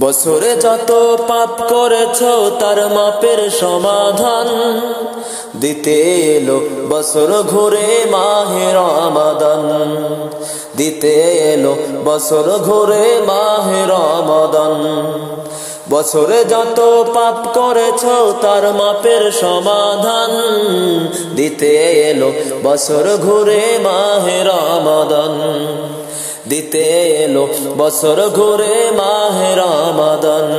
বছরে যত পাপ করেছ, তার মাপের সমাধান দিতে এলো। বছর ঘুরে মাহের রমাদান দিতে এলো। বছর ঘুরে মাহের রমাদান। বছরে যত পাপ করেছ, তার মাপের সমাধান দিতে এলো। বছর ঘুরে মাহের রমাদান দিতে এলো বছর ঘুরে মাহের রমাদান।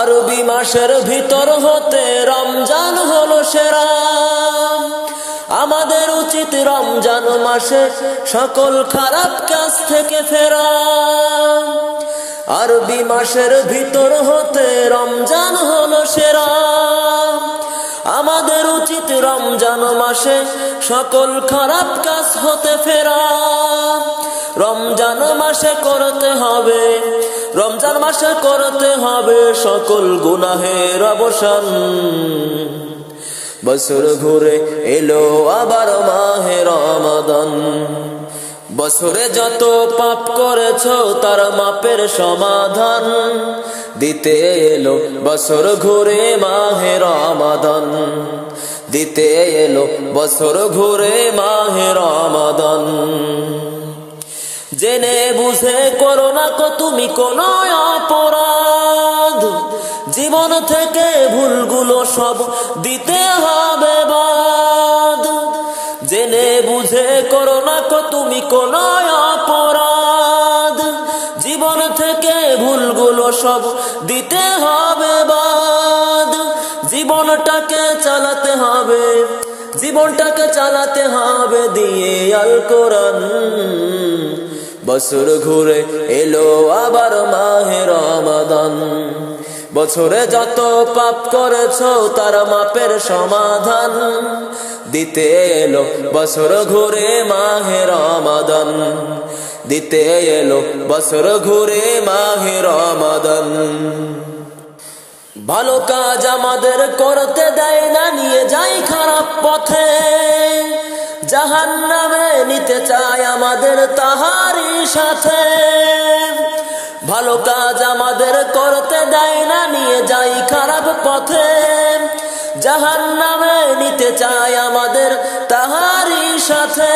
আরবি মাসের ভিতর হতে রমজান হলো সেরা। আমাদের উচিত রমজান মাসে সকল খারাপ কাজ থেকে ফেরা। আরবি মাসের ভিতর হতে রমজান হলো সেরা। আমাদের উচিত রমজান মাসে সকল খারাপ কাজ হতে ফেরা। রমজান মাসে করতে হবে, রমজান মাসে করতে হবে সকল গুনাহের অবসান। বছর ঘুরে এলো আবার মাহে রমাদান। বছরে যত পাপ করেছ, তার মাপের সমাধান দিতে এলো। বছর ঘুরে মাহে রমাদান, দিতে এলো। বছর ঘুরে মাহে রমাদান। জেনে বুঝে করো না কো তুমি কোন অপরাধ। জীবন থেকে ভুলগুলো সব দিতে হবে করো না কো তুমি কোন অপরাধ। জীবন থেকে ভুলগুলো সব দিতে হবে বাদ। জীবনটাকে চালাতে হবে, জীবনটাকে চালাতে হবে, দিয়ে আল কোরআন। বছর ঘুরে এলো আবার মাহে রমাদান। বছরে যত পাপ করেছ তার মাপের সমাধান। দিতে এলো বছর ঘুরে মাহে রমাদান। দিতে এলো বছর ঘুরে মাহে রমাদান। ভালো কাজ আমাদের করতে দেয় না, নিয়ে যাই খারাপ পথে। জাহান নামে নিতে চায় আমাদের তাহারি সাথে। ভালো কাজ আমাদের করতে দেয় না, নিয়ে যাই খারাপ পথে। জাহান নামে নিতে চায় আমাদের তাহারি সাথে।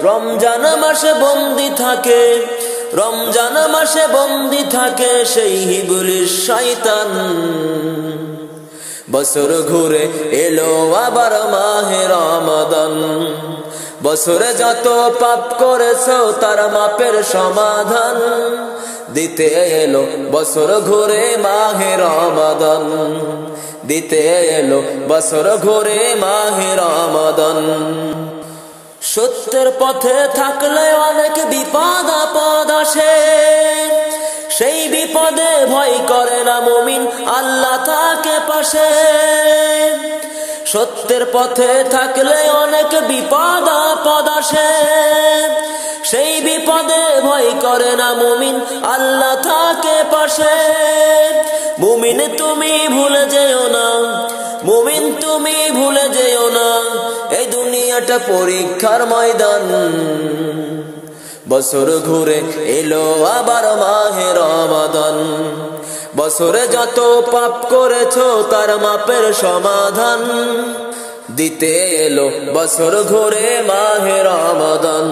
রমজান মাসে বন্দি থাকে, রমজান মাসে বন্দি থাকে সেই হিবুলির শয়তান। বছর ঘুরে এলো আবার মাহে রমাদান। বছরে যত পাপ করেছ তার মাপের সমাধান। দিতে এলো বছর ঘুরে মাহে রমাদান। দিতে এলো বছর ঘুরে মাহে রমাদান। সত্যের পথে থাকলে অনেক বিপদ আপদ আসে। সেই বিপদে ভয় করে না মমিন, আল্লাহ তাকে পাশে। সত্যের পথে থাকলে অনেক বিপদ আপদ আসে। সেই বিপদে ভয় করে না মুমিন, আল্লাহ থাকে পাশে। মুমিন তুমি ভুলে যেও না, মুমিন তুমি ভুলে যেও না, এই দুনিয়াটা পরীক্ষার ময়দান। বছর ঘুরে এলো আবার মাহে বছরে যত পাপ করেছ, তার মাপের সমাধান দিতে এলো। বছর ঘুরে মাহে রমাদান,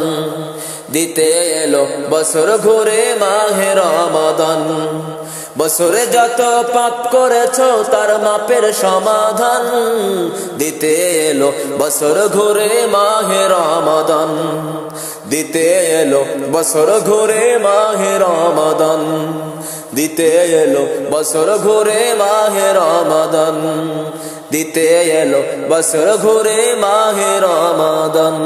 দিতে এলো। বছর ঘুরে মাহে রমাদান, বছরে যত পাপ করেছ, তার মাপের সমাধান দিতে এলো। বছর ঘুরে মাহে রমাদান, দিতে এলো। বছর ঘুরে মাহে রমাদান দিতে এলো বছর ঘুরে মাহে রমাদন দিতে এলো বছর ঘুরে মাহে রমাদন